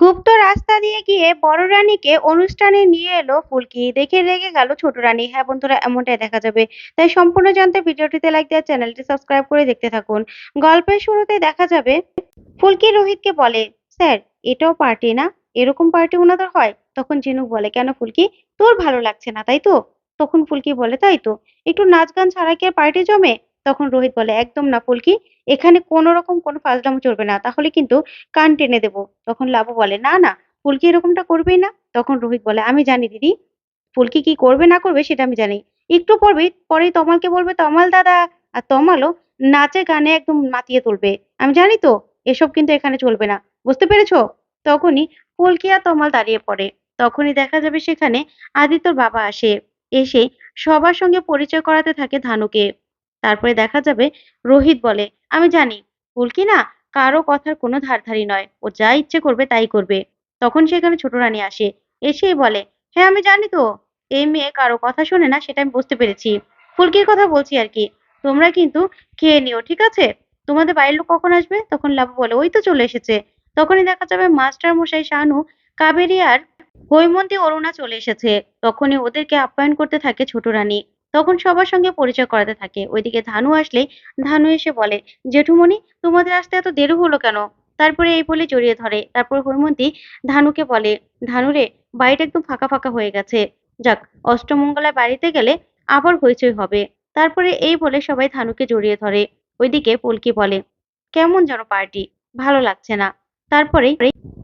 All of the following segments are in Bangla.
গুপ্ত রাস্তা দিয়ে গিয়ে বড় রানীকে অনুষ্ঠানে নিয়ে এলো ফুলকি। দেখে রেগে গেল ছোট রানী। হ্যাঁ বন্ধুরা, এমনটাই দেখা যাবে। তাই সম্পূর্ণ জানতে ভিডিওটিতে লাইক দেওয়ার চ্যানেলটি সাবস্ক্রাইব করে দেখতে থাকুন। গল্পের শুরুতে দেখা যাবে, ফুলকি রোহিতকে বলে, স্যার, এটাও পার্টি না? এরকম পার্টি ওনাদের হয়? তখন ঝিনুক বলে, কেন ফুলকি? তোর ভালো লাগছে না, তাই তো? তখন ফুলকি বলে, তাই তো। একটু নাচ গান ছাড়া কি পার্টি জমে? তখন রোহিত বলে, একদম না ফুলকি। এখানে কোনো রকম কোনো ফাজলামো চলবে না। তাহলে কিন্তু কান টেনে দেবো। তখন লাবু বলে, না না, ফুলকি এরকমটা করবেই না। তখন রোহিত বলে, আমি জানি দিদি, ফুলকি কি করবে না করবে সেটা আমি জানি। একটু পরবেই পরেই তমালকে বলবে, তমাল দাদা! আর তমালও নাচে গানে একদম মাতিয়ে তুলবে। আমি জানি তো, এসব কিন্তু এখানে চলবে না। বুঝতে পেরেছ? তখনই ফুলকি আর তমাল দাঁড়িয়ে পড়ে। তখনই দেখা যাবে সেখানে আদিত্যর বাবা আসে। এসে সবার সঙ্গে পরিচয় করাতে থাকে ধানুকে। তারপরে দেখা যাবে রোহিত বলে, আমি জানি ফুলকি না? কারও কথার কোনো ধারধারি নয়। ও যা ইচ্ছে করবে তাই করবে। তখন সেখানে ছোট রানী আসে, এসেই বলে হ্যাঁ আমি জানি তো। এই মেয়ে কারও কথা শোনে না, সেটা আমি বুঝতে পেরেছি। ফুলকির কথা বলছি আর কি। তোমরা কিন্তু খেয়ে নিও, ঠিক আছে? তোমাদের বাড়ির লোক কখন আসবে? তখন লাবু বলে, ওই তো চলে এসেছে। তখনই দেখা যাবে মাস্টার মশাই শানু, কাবেরী আর হৈমন্তী অরুণা চলে এসেছে। তখনই ওদেরকে আপ্যায়ন করতে থাকে ছোট রানী। তখন সবার সঙ্গে পরিচয় করাতে থাকে। ওইদিকে ধানু আসলে, ধানু এসে বলে, জেঠুমণি, তোমাদের আসতে এত দেরি হলো কেন? তারপরে এই বলে জড়িয়ে ধরে। তারপর হৈমন্তী ধানুকে বলে ধানুরে বাড়িটা একদম ফাঁকা ফাঁকা হয়ে গেছে। যাক অষ্টমঙ্গলায় বাড়িতে গেলে আবার হইচই হবে। তারপরে এই বলে সবাই ধানুকে জড়িয়ে ধরে। ওইদিকে পলকি বলে, কেমন যেন পার্টি, ভালো লাগছে না। তারপরে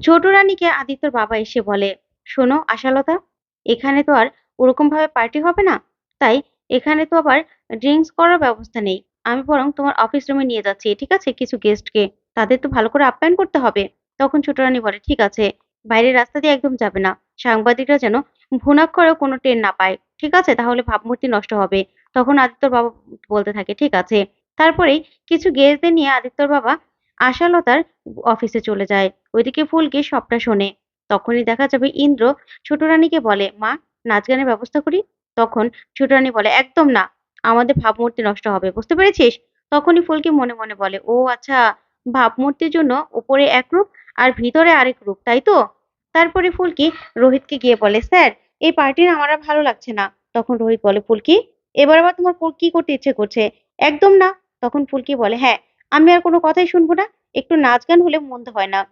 ছোট রানীকে আদিত্যর বাবা এসে বলে, শোনো আশালতা, এখানে তো আর ওরকম ভাবে পার্টি হবে না। তাই এখানে তো আবার ড্রিঙ্কস করার ব্যবস্থা নেই। আমি বরং তোমার অফিস রুমে নিয়ে যাচ্ছি, ঠিক আছে? কিছু গেস্টকে তাদের তো ভালো করে আপ্যায়ন করতে হবে। তখন ছোট রানী বলে, ঠিক আছে। বাইরের রাস্তা দিয়ে একদম যাবে না। সাংবাদিকরা যেন ভুনাক করেও কোনো ট্রেন না পায়। ঠিক আছে? তাহলে ভাবমূর্তি নষ্ট হবে। তখন আদিত্যর বাবা বলতে থাকে, ঠিক আছে। তারপরেই কিছু গেস্টদের নিয়ে আদিত্যর বাবা আশালতার অফিসে চলে যায়। ওইদিকে ফুলকি সবটা শোনে। তখনই দেখা যাবে ইন্দ্র ছোট রানীকে বলে, মা, নাচ গানের ব্যবস্থা করি? তখন ছোট রানী বলে, একদম না, আমাদের ভাবমূর্তি নষ্ট হবে, বুঝতে পেরেছিস? তখনই ফুলকি মনে মনে বলে, ও আচ্ছা ভাবমূর্তির জন্য উপরে এক রূপ আর ভিতরে আরেক রূপ, তাই তো? তারপরে ফুলকি রোহিতকে গিয়ে বলে, স্যার, এই পার্টির আমার আর ভালো লাগছে না। তখন রোহিত বলে, ফুলকি, এবার আবার তোমার কো- করতে ইচ্ছে করছে? একদম না, তখন ফুলকি বলে হ্যাঁ আমি আর কোনো কথাই শুনব না, একটু নাচ গান হলে মন্দ হয় না।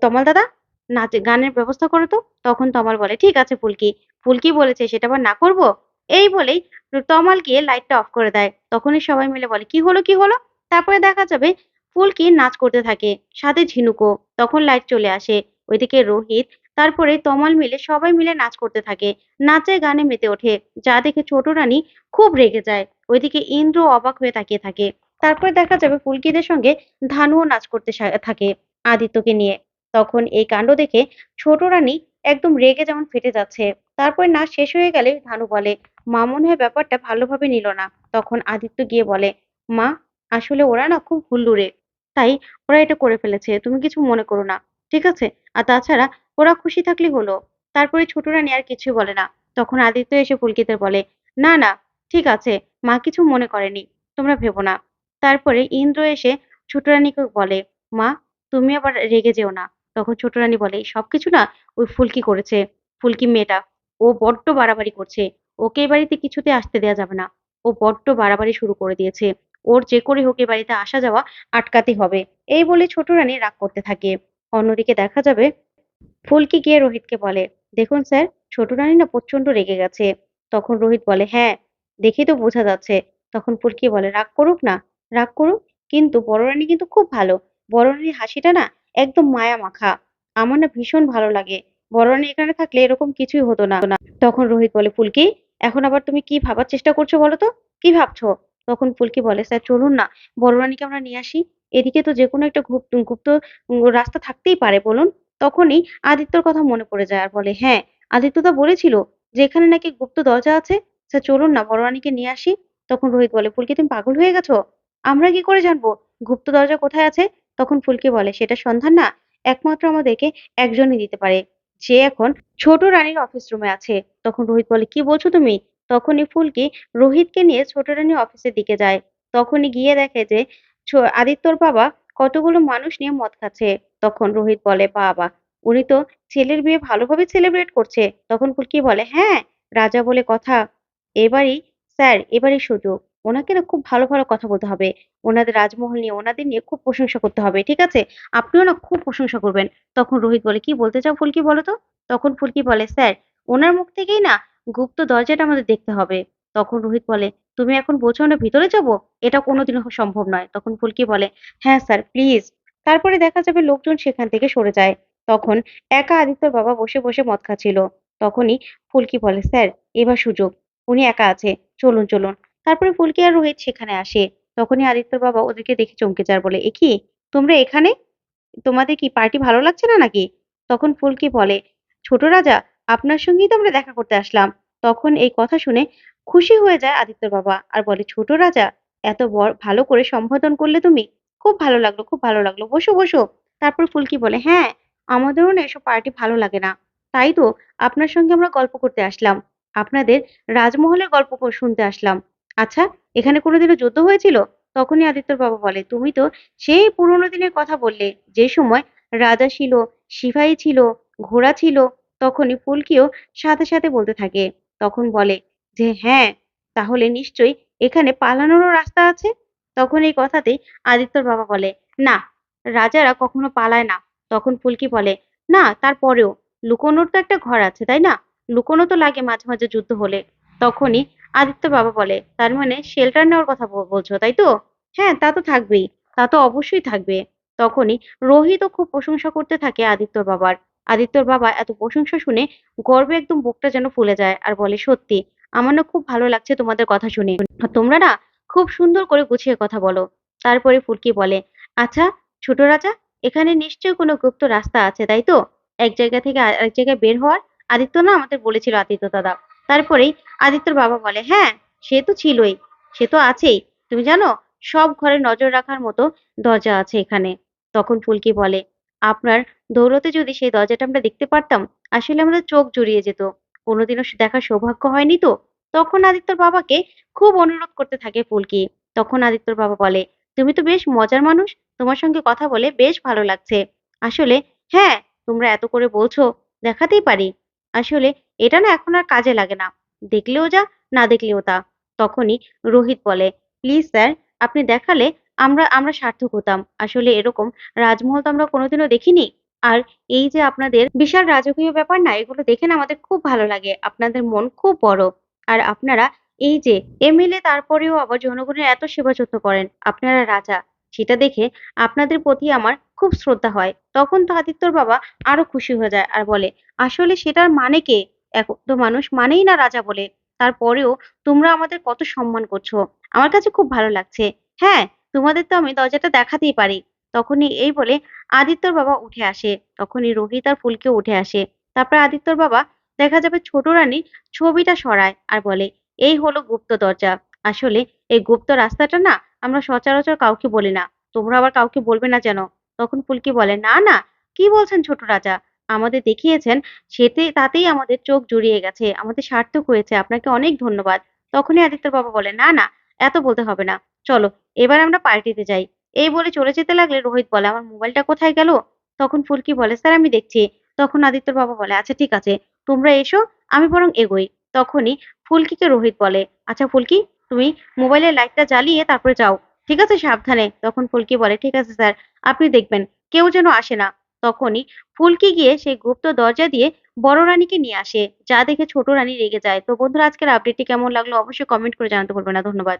তমাল দাদা, নাচ, গানের ব্যবস্থা করো তো? তখন তমাল বলে, ঠিক আছে ফুলকি ফুলকি বলেছে সেটা আবার না করব? এই বলেই তমাল গিয়ে লাইটটা অফ করে দেয়। তখনই সবাই মিলে বলে, কি হলো কি হলো? তারপরে দেখা যাবে ফুলকি নাচ করতে থাকে, সাথে ঝিনুকও। তখন লাইট চলে আসে। ওইদিকে রোহিত, তারপরে তমাল মিলে সবাই মিলে নাচ করতে থাকে। নাচে গানে মেতে ওঠে। যা দেখে ছোট রানী খুব রেগে যায়। ওইদিকে ইন্দ্র অবাক হয়ে তাকিয়ে থাকে। তারপরে দেখা যাবে ফুলকিদের সঙ্গে ধানুও নাচ করতে থাকে আদিত্যকে নিয়ে। তখন এই কাণ্ড দেখে ছোট রানী একদম রেগে যেমন ফেটে যাচ্ছে। তারপর নাচ শেষ হয়ে গেলে ধানু বলে, মা মনে হয় ব্যাপারটা ভালোভাবে নিল না। তখন আদিত্য গিয়ে বলে, মা, আসলে ওরা না খুব হুল্লুরে তাই ওরা এটা করে ফেলেছে, তুমি কিছু মনে করো না, ঠিক আছে? আর তাছাড়া ওরা খুশি থাকলে হলো। তারপরে ছোট রানী আর কিছু বলে না। তখন আদিত্য এসে পুলকিতে বলে, না না, ঠিক আছে, মা কিছু মনে করেনি, তোমরা ভেবো না। তারপরে ইন্দ্র এসে ছোট রানীকে বলে, মা, তুমি আবার রেগে যেও না। তখন ছোট রানী বলে, সবকিছু না ওই ফুলকি করেছে, ফুলকি মেয়েটা। ও বড্ড বাড়াবাড়ি করছে। ওকে বাড়িতে কিছুতে আসতে দেয়া যাবে না। ও বড্ড বাড়াবাড়ি শুরু করে দিয়েছে। ওর যে করে হোক বাড়িতে আসা যাওয়া আটকাতে হবে। এই বলে ছোট রানী রাগ করতে থাকে। অন্যদিকে দেখা যাবে ফুলকি গিয়ে রোহিতকে বলে, দেখুন স্যার, ছোট রানী না প্রচণ্ড রেগে গেছে। তখন রোহিত বলে হ্যাঁ দেখেই তো বোঝা যাচ্ছে। তখন ফুলকি বলে, রাগ করুক না, রাগ করুক, কিন্তু বড় রানী কিন্তু খুব ভালো। বড় রানীর হাসিটা না একদম মায়া মাখা। আমার না ভীষণ ভালো লাগে। বড় রানী এখানে থাকলে এরকম কিছুই হতো না। তখন রোহিত বলে, ফুলকি, এখন আবার তুমি কি ভাবার চেষ্টা করছ বলো তো? কি ভাবছ? তখন ফুলকি বলে, স্যার, চলুন না বড় রানীকে আমরা নিয়ে আসি। এদিকে তো যে কোনো একটা গুপ্ত গুপ্ত রাস্তা থাকতেই পারে, বলুন। তখনই আদিত্যর কথা মনে পড়ে যায় আর বলে হ্যাঁ আদিত্য তো বলেছিল যে এখানে নাকি গুপ্ত দরজা আছে। স্যার, চলুন না বড় রানীকে নিয়ে আসি। তখন রোহিত বলে, ফুলকি, তুমি পাগল হয়ে গেছো? আমরা কি করে জানব গুপ্ত দরজা কোথায় আছে? তখন ফুলকি বলে, সেটা সন্ধান না, একমাত্র আমাদেরকে একজনই দিতে পারে। যে এখন ছোট রানীর অফিস রুমে আছে। তখন রোহিত বলে, কি বলছো তুমি? তখনই ফুলকি রোহিতকে নিয়ে ছোট রানীর অফিসের দিকে যায়। তখনই গিয়ে দেখে যে আদিত্যর বাবা কতগুলো মানুষ নিয়ে মদ খাচ্ছে। তখন রোহিত বলে, বাবা, উনি তো ছেলের বিয়ে ভালোভাবে সেলিব্রেট করছে। তখন ফুলকি বলে হ্যাঁ রাজা বলে কথা। এবারই, স্যার, এবারই সুযোগ। ওনাকে না খুব ভালো ভালো কথা বলতে হবে। ওনাদের রাজমহল নিয়ে, ওনাদের নিয়ে খুব প্রশংসা করতে হবে, ঠিক আছে? আপনিও না খুব প্রশংসা করবেন। তখন রোহিত বলে, কি বলতে চাও ফুলকি বলো তো? তখন ফুলকি বলে, স্যার, ওনার মুখ থেকেই না গুপ্ত দরজাটা আমাদের দেখতে হবে। তখন রোহিত বলে, তুমি এখন বলছো না ভিতরে যাব? এটা কোনোদিনও সম্ভব নয়। তখন ফুলকি বলে হ্যাঁ স্যার, প্লিজ। তারপরে দেখা যাবে লোকজন সেখান থেকে সরে যায়। তখন একা আদিত্যর বাবা বসে বসে মদ খাচ্ছিল। তখনই ফুলকি বলে, স্যার, এবার সুযোগ। উনি একা আছে। চলুন চলুন। তারপরে ফুলকি আর রোহিত সেখানে আসে। তখনই আদিত্যর বাবা ওদেরকে দেখে চমকে যার বলে এ কি তোমরা এখানে? তোমাদের কি পার্টি ভালো লাগছে না নাকি? তখন ফুলকি বলে, ছোট রাজা, আপনার সঙ্গেই তো আমরা দেখা করতে আসলাম। তখন এই কথা শুনে খুশি হয়ে যায় আদিত্যর বাবা আর বলে, ছোট রাজা, এত বড়, ভালো করে সম্বোধন করলে তুমি খুব ভালো লাগল, খুব ভালো লাগল। বসো বসো। তারপর ফুলকি বলে হ্যাঁ আমাদেরও না এসব পার্টি ভালো লাগে না। তাই তো, আপনার সঙ্গে আমরা গল্প করতে আসলাম। আপনাদের রাজমহলের গল্প শুনতে আসলাম। আচ্ছা এখানে কোনোদিনও যুদ্ধ হয়েছিল? তখনই আদিত্যর বাবা বলে, তুমি তো সেই পুরোনো দিনের কথা বললে। যে সময় রাজা ছিল, সিপাহী ছিল, ঘোড়া ছিল, তখনই ফুলকিও সাথে সাথে বলতে থাকে। তখন বলে, যে হ্যাঁ তাহলে নিশ্চয়ই এখানে পালানোরও রাস্তা আছে? তখন এই কথাতে আদিত্যর বাবা বলে, না, রাজারা কখনো পালায় না। তখন ফুলকি বলে, না, তারপরেও লুকোনোর তো একটা ঘর আছে, তাই না? লুকোনো তো লাগে মাঝে মাঝে যুদ্ধ হলে। তখনই আদিত্য বাবা বলে, তার মানে শেল্টার নেওয়ার কথা বলছো, তাই তো? হ্যাঁ তা তো থাকবেই, তা তো অবশ্যই থাকবে। তখনই রোহিতও খুব প্রশংসা করতে থাকে আদিত্যর বাবার। আদিত্যর বাবা এত প্রশংসা শুনে গর্বে একদম বুকটা যেন ফুলে যায় আর বলে, সত্যি, আমার না খুব ভালো লাগছে তোমাদের কথা শুনে। তোমরা না খুব সুন্দর করে গুছিয়ে কথা বলো। তারপরে ফুলকি বলে আচ্ছা ছোট রাজা, এখানে নিশ্চয়ই কোনো গুপ্ত রাস্তা আছে, তাই তো? এক জায়গা থেকে আরেক জায়গায় বের হওয়ার? আদিত্য না আমাদের বলেছিল, আদিত্য দাদা তারপরেই আদিত্যর বাবা বলে হ্যাঁ সে তো ছিলই, সে তো আছেই। তুমি জানো, সব ঘরে নজর রাখার মতো দরজা আছে এখানে। তখন ফুলকি বলে, আপনার দৌলতে যদি সেই দরজাটা আমরা দেখতে পারতাম, আসলে আমাদের চোখ জুড়িয়ে যেত। কোনোদিনও দেখার সৌভাগ্য হয়নি তো? তখন আদিত্যর বাবাকে খুব অনুরোধ করতে থাকে ফুলকি। তখন আদিত্যর বাবা বলে, তুমি তো বেশ মজার মানুষ, তোমার সঙ্গে কথা বলে বেশ ভালো লাগছে। আসলে হ্যাঁ তোমরা এত করে বলছো, দেখাতেই পারি। আসলে এটা না এখন আর কাজে লাগে না। দেখলেও যা, না দেখলেও তা। তখনই রোহিত বলে, প্লিজ স্যার, আপনি দেখালে আমরা আমরা সার্থক হতাম। আসলে এরকম রাজমহল তো আমরা কোনোদিনও দেখিনি। আর এই যে আপনাদের বিশাল রাজকীয় ব্যাপার না, এগুলো দেখে না আমাদের খুব ভালো লাগে। আপনাদের মন খুব বড়। আর আপনারা এই যে এমএলএ তারপরেও আবার জনগণের এত সেবা যত্ন করেন, আপনারা রাজা। সেটা দেখে আপনাদের প্রতি আমার খুব শ্রদ্ধা হয়। তখন তো আদিত্যর বাবা আরও খুশি হয়ে যায় আর বলে, আসলে সেটার মানে কে? এখন তো মানুষ মানেই না রাজা বলে। তারপরেও তোমরা আমাদের কত সম্মান করছ। আমার কাছে খুব ভালো লাগছে। হ্যাঁ তোমাদের তো আমি দরজাটা দেখাতেই পারি তখনই এই বলে আদিত্যর বাবা উঠে আসে। তখনই রোহিত আর ফুলকেও উঠে আসে। তারপর আদিত্যর বাবা দেখা যাবে ছোট রানী ছবিটা সরায় আর বলে, এই হলো গুপ্ত দরজা। আসলে এই গুপ্ত রাস্তাটা না আমরা সচরাচর কাউকে বলি না। তোমরা আবার কাউকে বলবে না যেন। তখন ফুলকি বলে, না না, কি বলছেন ছোট রাজা? আমাদের দেখিয়েছেন, সেতে, তাতেই আমাদের চোখ জুড়িয়ে গেছে, আমাদের সার্থক হয়েছে, আপনাকে অনেক ধন্যবাদ। তখনই আদিত্যর বাবা বলে, না না, এত বলতে হবে না। চলো, এবার আমরা পার্টিতে যাই। এই বলে চলে যেতে লাগলে রোহিত বলে, আমার মোবাইলটা কোথায় গেল? তখন ফুলকি বলে, স্যার, আমি দেখছি। তখন আদিত্যর বাবা বলে আচ্ছা ঠিক আছে, তোমরা এসো, আমি বরং এগোই। তখনই ফুলকিকে রোহিত বলে আচ্ছা ফুলকি তুমি মোবাইলের লাইটটা জ্বালিয়ে তারপরে যাও। ঠিক আছে? সাবধানে। তখন ফুলকি বলে, ঠিক আছে স্যার, আপনি দেখবেন। কেউ যেন আসে না। তখনই ফুলকি গিয়ে সেই গুপ্ত দরজা দিয়ে বড় রানীকে নিয়ে আসে, যা দেখে ছোট রানী রেগে যায়। তো বন্ধুরা, আজকের আপডেটটি কেমন লাগল অবশ্যই কমেন্ট করে জানাতে ভুলবেন না। ধন্যবাদ।